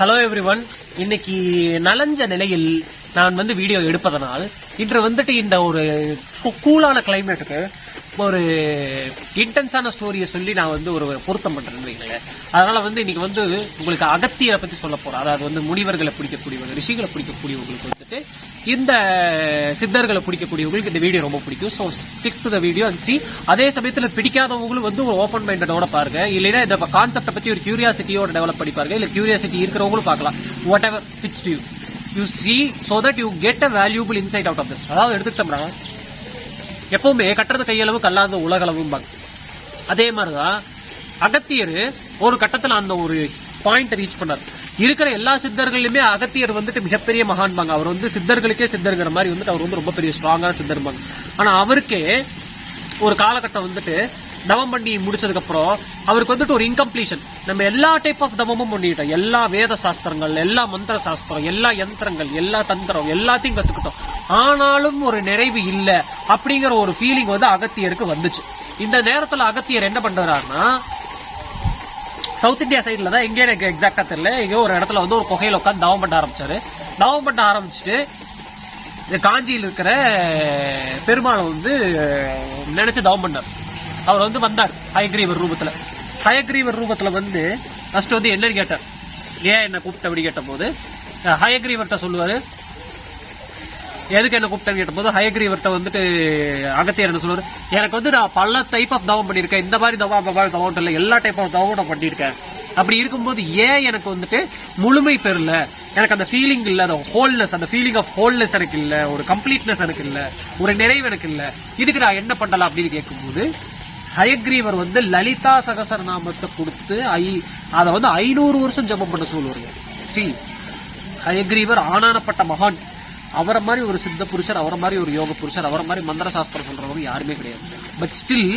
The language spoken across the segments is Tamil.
ஹலோ எவ்ரி ஒன் இன்னைக்கு நலஞ்ச நிலையில் நான் வந்து வீடியோ எடுப்பதனால் இன்று வந்துட்டு இந்த ஒரு கூலான கிளைமேட்டுக்கு ஒரு இன்டென்ஸான ஸ்டோரியை சொல்லி நான் வந்து ஒரு பொருத்தம் பண்றேன்னு வைங்களேன். அதனால வந்து இன்னைக்கு வந்து உங்களுக்கு அகத்தியரை பத்தி சொல்ல போறேன். அதாவது வந்து முனிவர்களை பிடிக்கக்கூடியவங்க ரிஷிகளை பிடிக்கக்கூடியவங்களுக்கு வந்துட்டு இந்த சித்தர்களை பிடிக்கக்கூடியவங்களுக்கு இந்த வீடியோ ரொம்ப பிடிக்கும். So stick to the video and see அதே சமயத்தில் பிடிக்காதவங்களும் வந்து ஒரு ஓப்பன் மைண்டடோட பாருங்க. இல்லைன்னா இந்த கான்செப்டை பத்தி ஒரு கியூரியாசிட்டியோட டெவலப் பண்ணி பாருங்க. இல்லை கியூரியாசிட்டி இருக்கிறவங்களும் பார்க்கலாம். Whatever fits to you you see so that you get a valuable insight out of this அதாவது எடுத்துக்கிட்டோம்னா எப்பவுமே கட்டுறது கையளவு கல்லாத உலகளவும் அதே மாதிரிதான் அகத்தியர் ஒரு கட்டத்துல அந்த ஒரு பாயிண்ட் ரீச் பண்ணார். இருக்கிற எல்லா சித்தர்களுமே அகத்தியர் வந்துட்டு மிகப்பெரிய மகான்பாங்க அவர் வந்து சித்தர்களுக்கே சித்தர்கிற மாதிரி வந்துட்டு அவர் வந்து ரொம்ப பெரிய ஸ்ட்ராங்கான சித்தர்பாங்க ஆனா அவருக்கே ஒரு காலகட்டம் வந்துட்டு தவம் பண்ணி முடிச்சதுக்கு அப்புறம் அவருக்கு வந்துட்டு ஒரு இன்கம்ப்ளீஷன் நம்ம எல்லா டைப் ஆஃப் தவமும் பண்ணிட்டோம் எல்லா வேத சாஸ்திரங்கள் எல்லா மந்திர சாஸ்திரம் எல்லா யந்திரங்கள் எல்லா தந்திரம் எல்லாத்தையும் கத்துக்கிட்டோம். ஆனாலும் ஒரு நிறைவு இல்ல அப்படிங்கிற ஒரு ஃபீலிங் வந்து அகத்தியருக்கு வந்துச்சு. இந்த நேரத்துல அகத்தியர் என்ன பண்றாருன்னா சவுத் இந்தியா சைடில் தான் எங்கே எனக்கு எக்ஸாக்டா தெரியல. எங்கேயோ ஒரு இடத்துல வந்து ஒரு குகையில உட்காந்து தவம் பண்ண ஆரம்பிச்சாரு. தவம் பண்ண ஆரம்பிச்சுட்டு இந்த காஞ்சியில் இருக்கிற பெருமாளை வந்து நினைச்சு தவம் பண்ணார். அவர் வந்து வந்தார் ஹயக்ரீவர் ரூபத்தில். ஹயக்ரீவர் ரூபத்தில் வந்து ஃபர்ஸ்ட் வந்து என்னன்னு கேட்டார். ஏன் என்ன கூப்பிட்ட அப்படி கேட்ட போது ஹயக்ரீவர்கிட்ட சொல்லுவார் எதுக்கு என்ன கூப்பிட்டேன்னு கேட்டபோது ஹயக்ரீவர்கிட்ட வந்துட்டு அகத்தியர் என்ன சொல்லுவார்? எனக்கு வந்து நான் பல டைப் ஆஃப் தவம் பண்ணியிருக்கேன். இந்த மாதிரி தவம் அந்த மாதிரி தவம் இல்லை எல்லா டைப் ஆஃப் தவம் நான் பண்ணியிருக்கேன். அப்படி இருக்கும்போது ஏன் எனக்கு வந்துட்டு முழுமை பெறல? எனக்கு அந்த ஃபீலிங் இல்ல அந்த ஹோல்னஸ் அந்த ஃபீலிங் ஆஃப் ஹோல்னஸ் எனக்கு இல்ல ஒரு கம்ப்ளீட்னஸ் எனக்கு இல்ல ஒரு நிறைவு எனக்கு இல்ல. இதுக்கு நான் என்ன பண்ணலாம் அப்படின்னு கேட்கும்போது ஹயக்ரீவர் வந்து லலிதா சகசர நாமத்தை கொடுத்து ஐ அதை வந்து ஐநூறு வருஷம் ஜெபம் பண்ண சொல்லுவாங்க சி ஹயக்ரீவர் ஆனானப்பட்ட மகான். அவரை மாதிரி ஒரு சித்த புருஷர் அவரை மாதிரி ஒரு யோக புருஷர் அவரை மாதிரி மந்திர சாஸ்திரம் சொல்றவங்க யாருமே கிடையாது. பட் ஸ்டில்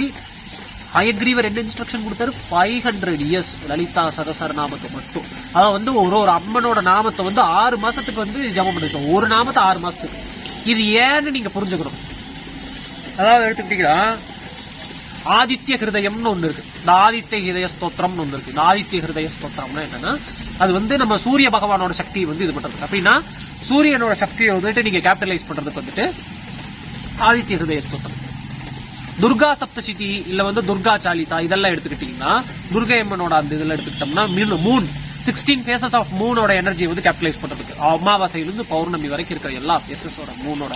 ஹயக்ரீவர் என்ன இன்ஸ்ட்ரக்ஷன் கொடுத்தாரு? ஃபைவ் ஹண்ட்ரட் இயர்ஸ் லலிதா சதசர நாமத்தை மட்டும். அதாவது வந்து ஒரு ஒரு அம்மனோட நாமத்தை வந்து ஆறு மாசத்துக்கு வந்து ஜெபம் பண்ணிருக்கோம். ஒரு நாமத்தை ஆறு மாசத்துக்கு. இது ஏன்னு நீங்க புரிஞ்சுக்கணும். அதாவது எடுத்துக்கிட்டீங்கன்னா ஆதித்ய ஹிருதயம்னு ஒண்ணு இருக்கு. இந்த ஆதித்ய ஹிருதய ஸ்தோத்திரம்னு ஒன்று இருக்கு. இந்த ஆதித்ய ஹிருதய ஸ்தோத்திரம்னா என்னன்னா அது வந்து நம்ம சூரிய பகவானோட சக்தியை வந்து இது பண்றது. அப்படின்னா சூரியனோட சக்தியை வந்துட்டு நீங்க கேபிட்டலைஸ் பண்றதுக்கு வந்துட்டு ஆதித்ய ஹிருதய ஸ்தோத்திரம். துர்கா சப்தசிதி இல்ல வந்து துர்கா சாலிசா இதெல்லாம் எடுத்துக்கிட்டீங்கன்னா துர்கை அம்மனோட அந்த இதுல எடுத்துக்கிட்டோம்னா மூன் சிக்ஸ்டீன் ஃபேசஸ் ஆஃப் மூனோட எனர்ஜி வந்து கேபிட்டலைஸ் பண்றதுக்கு. அமாவாசையிலிருந்து பௌர்ணமி வரைக்கும் இருக்கிற எல்லா ஃபேசஸோட மூனோட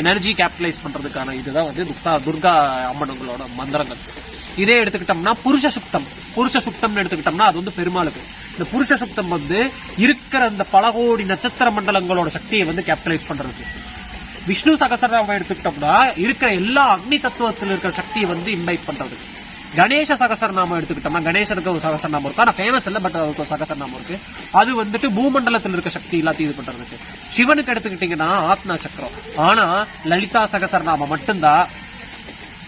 எனர்ஜி கேபிட்டலைஸ் பண்றதுக்கான இதுதான் வந்து துர்கா துர்கா அம்மனுங்களோட மந்திரங்கள். இதே எடுத்துக்கிட்டோம்னா புருஷ சுத்தம் புருஷ சுத்தம்னு எடுத்துக்கிட்டோம்னா அது வந்து பெருமாளுக்கு. இந்த புருஷ சுத்தம் வந்து இருக்கிற அந்த பல கோடி நட்சத்திர மண்டலங்களோட சக்தியை வந்து கேபிட்டலைஸ் பண்றது விஷ்ணு சகசரநாமம் எடுத்துக்கிட்டோம்னா இருக்கிற எல்லா அக்னி தத்துவத்தில் இருக்கிற சக்தியை வந்து இன்வைட் பண்றது கணேச சகசரநாமம் எடுத்துக்கிட்டோம்னா கணேசனுக்கு ஒரு சகசரநாமம் இருக்கு. ஆனா ஃபேமஸ் இல்ல பட் அவருக்கு ஒரு சகசரநாமம் இருக்கு. அது வந்துட்டு பூமண்டலத்தில் இருக்க சக்தி எல்லாத்தையும் இது பண்றதுக்கு. சிவனுக்கு எடுத்துக்கிட்டீங்கன்னா ஆத்மா சக்கரம். ஆனா லலிதா சகசரநாமம் மட்டும்தான்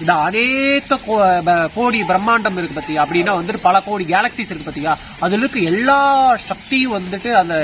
இந்த அநேக கோ- ப- கோடி பிரம்மாண்டம் இருக்கு பத்தியா? அப்படின்னா வந்துட்டு பல கோடி கேலக்சிஸ் இருக்கு பத்தியா? அதுல இருக்க எல்லா சக்தியும் வந்துட்டு அந்த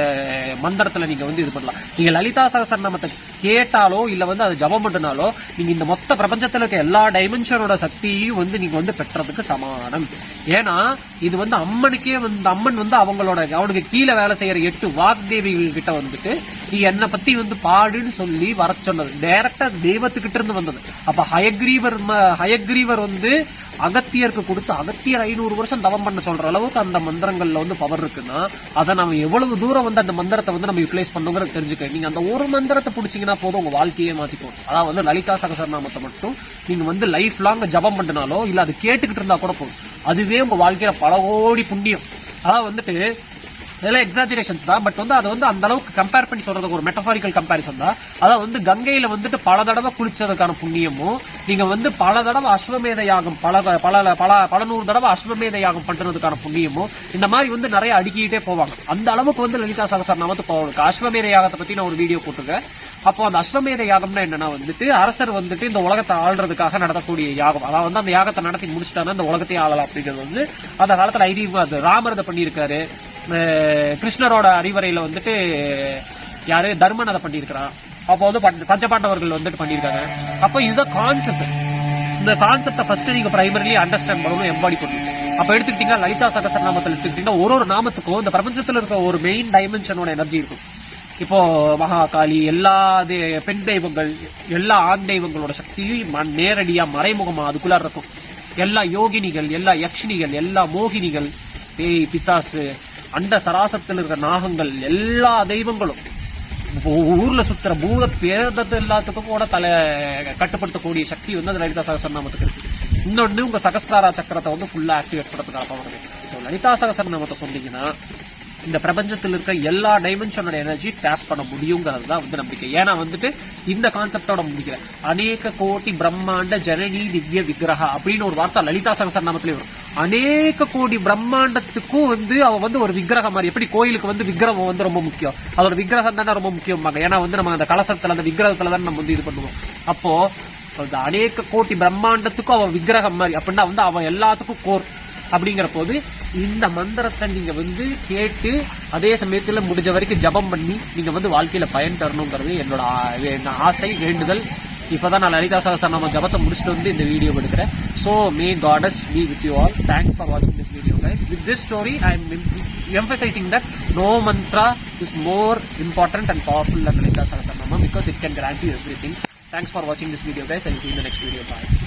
மந்திரத்துல நீங்க வந்து இது பண்ணலாம். நீங்க லலிதா சகசரநாமத்தை கேட்டாலோ இல்ல வந்து அது ஜபம் பண்ணினாலோ நீங்க இந்த மொத்த பிரபஞ்சத்துல இருக்க எல்லா டைமென்ஷனோட சக்தியையும் வந்து நீங்க வந்து பெற்றதுக்கு சமானம் ஏன்னா இது வந்து அம்மனுக்கே வந்து அம்மன் வந்து அவங்களோட அவனுக்கு கீழே வேலை செய்யற எட்டு வாக்தேவிகள் கிட்ட வந்துட்டு நீ என்னை பத்தி வந்து பாடுன்னு சொல்லி வர சொன்னது. டைரக்டா தெய்வத்துக்கிட்ட இருந்து வந்தது. அப்ப ஹயக்ரீவர் ம- ஹயக்ரீவர் வந்து அகத்தியருக்கு கொடுத்து அகத்தியர் ஐநூறு வருஷம் தவம் பண்ண சொல்ற அளவுக்கு அந்த மந்திரங்கள்ல வந்து பவர் இருக்குன்னா அதை நம்ம எவ்வளவு தூரம் வந்து அந்த மந்திரத்தை வந்து நம்ம யூட்டிலைஸ் பண்ணுங்கிறத தெரிஞ்சுக்க. நீங்க அந்த ஒரு மந்திரத்தை பிடிச்சீங்கன்னா போதும் உங்க வாழ்க்கையே மாத்திக்கும். அதாவது வந்து லலிதா சகசரநாமத்தை மட்டும் நீங்க வந்து லைஃப் லாங் ஜபம் பண்ணினாலோ இல்ல அது கேட்டுக்கிட்டு இருந்தா கூட போதும். அதுவே உங்க வாழ்க்கையில பல கோடி புண்ணியம். அதாவது வந்துட்டு இதெல்லாம் எக்ஸாஜரேஷன்ஸ் தான். பட் வந்து அதை வந்து அந்த அளவுக்கு கம்பேர் பண்ணி சொல்றதுக்கு ஒரு மெட்டபாரிக்கல் கம்பேரிசன் தான். அதாவது வந்து கங்கையில வந்துட்டு பல தடவை குளிச்சதுக்கான புண்ணியமும் நீங்க வந்து பல தடவை அஸ்வமேத யாகம் பல பல பல பல நூறு தடவை அஸ்வமேத யாகம் பண்றதுக்கான புண்ணியமும் இந்த மாதிரி வந்து நிறைய அடுக்கிட்டே போவாங்க. அந்த அளவுக்கு வந்து லலிதா சகசரநாமத்து போவாங்க அஸ்வமேத யாகத்தை பத்தி நான் ஒரு வீடியோ போட்டிருக்கேன். அப்போ அந்த அஸ்வமேத யாகம்னா என்னன்னா வந்துட்டு அரசர் வந்துட்டு இந்த உலகத்தை ஆள்றதுக்காக நடத்தக்கூடிய யாகம். அதாவது வந்து அந்த யாகத்தை நடத்தி முடிச்சிட்டாங்கன்னா இந்த உலகத்தையே ஆளலாம் அப்படிங்கிறது வந்து அந்த காலத்துல ஐதீகம் அது ராமர் இதை பண்ணியிருக்காரு. கிருஷ்ணரோட அறிவுரையில வந்துட்டு யாரு? தர்மன் அதை பண்ணியிருக்கிறான். அப்போ வந்து பஞ்சபாண்டவர்கள் வந்துட்டு பண்ணியிருக்காங்க. அப்போ இதுதான் கான்செப்ட் இந்த கான்செப்டை ஃபர்ஸ்ட் நீங்க பிரைமரிலி அண்டர்ஸ்டாண்ட் பண்ணணும் எம்பாடி பண்ணணும். அப்ப எடுத்துக்கிட்டீங்கன்னா லலிதா சகசரநாமத்தில் எடுத்துக்கிட்டீங்கன்னா ஒரு ஒரு நாமத்துக்கும் இந்த பிரபஞ்சத்துல இருக்க ஒரு மெயின் டைமென்ஷனோட எனர்ஜி இருக்கும். இப்போ மகாகாளி எல்லா பெண் தெய்வங்கள் எல்லா ஆண் தெய்வங்களோட சக்தியும் ம- நேரடியா மறைமுகமா அதுக்குள்ள இருக்கும். எல்லா யோகினிகள் எல்லா யக்ஷினிகள் எல்லா மோகினிகள் பேய் பிசாசு அண்ட சராசத்தில் இருக்கிற நாகங்கள் எல்லா தெய்வங்களும். ஊர்ல சுத்துற பூத பேதத்து எல்லாத்துக்கும் கூட தலை கட்டுப்படுத்தக்கூடிய சக்தி வந்து அந்த லலிதா சகசரநாமத்துக்கு இருக்கு. இன்னொன்னு உங்க சகஸ்ராரா சக்கரத்தை வந்து ஃபுல்லா ஆக்டிவேட் பண்ணுறதுக்காக பவர் லலிதா சகசரநாமத்தை சொன்னீங்கன்னா இந்த பிரபஞ்சத்தில் இருக்க எல்லா டைமென்ஷனோட எனர்ஜி டேப் பண்ண முடியுங்கிறது தான் வந்து நம்பிக்கை. ஏன்னா வந்துட்டு இந்த கான்செப்டோட முடிக்கிறேன் அநேக கோடி பிரம்மாண்ட ஜனனி திவ்ய விக்கிரகா அப்படின்னு ஒரு வார்த்தை லலிதா சகசரநாமத்திலே வரும். அநேக கோடி பிரம்மாண்டத்துக்கும் வந்து அவ வந்து ஒரு விக்கிரகம் மாதிரி. எப்படி கோயிலுக்கு வந்து விக்கிரகம் வந்து ரொம்ப முக்கியம். அதோட விக்கிரகம் தானே ரொம்ப முக்கியமாங்க ஏன்னா வந்து நம்ம அந்த கலசத்துல அந்த விக்கிரகத்துல தானே நம்ம வந்து இது பண்ணுவோம். அப்போ அந்த அநேக கோடி பிரம்மாண்டத்துக்கும் அவன் விக்கிரகம் மாதிரி. அப்படின்னா வந்து அவன் எல்லாத்துக்கும் கோர். அப்படிங்கிற போது இந்த மந்திரத்தை நீங்க வந்து கேட்டு அதே சமயத்துல முடிஞ்ச வரைக்கும் ஜபம் பண்ணி நீங்க வந்து வாழ்க்கையில பயன் தரணுங்கிறது என்னோட ஆசை வேண்டுதல். இப்பதான் நான் லலிதா சகசரநாம ஜபத்தை முடிச்சுட்டு வந்து இந்த வீடியோ எடுக்கிறேன் so may gods be with you all thanks for வாட்சிங் this video guys with this story I am emphasizing that no mantra is more important and powerful than Lalitha Sahasranama because it can grant you everything. Thanks for watching this video guys and see you in the next video. Bye.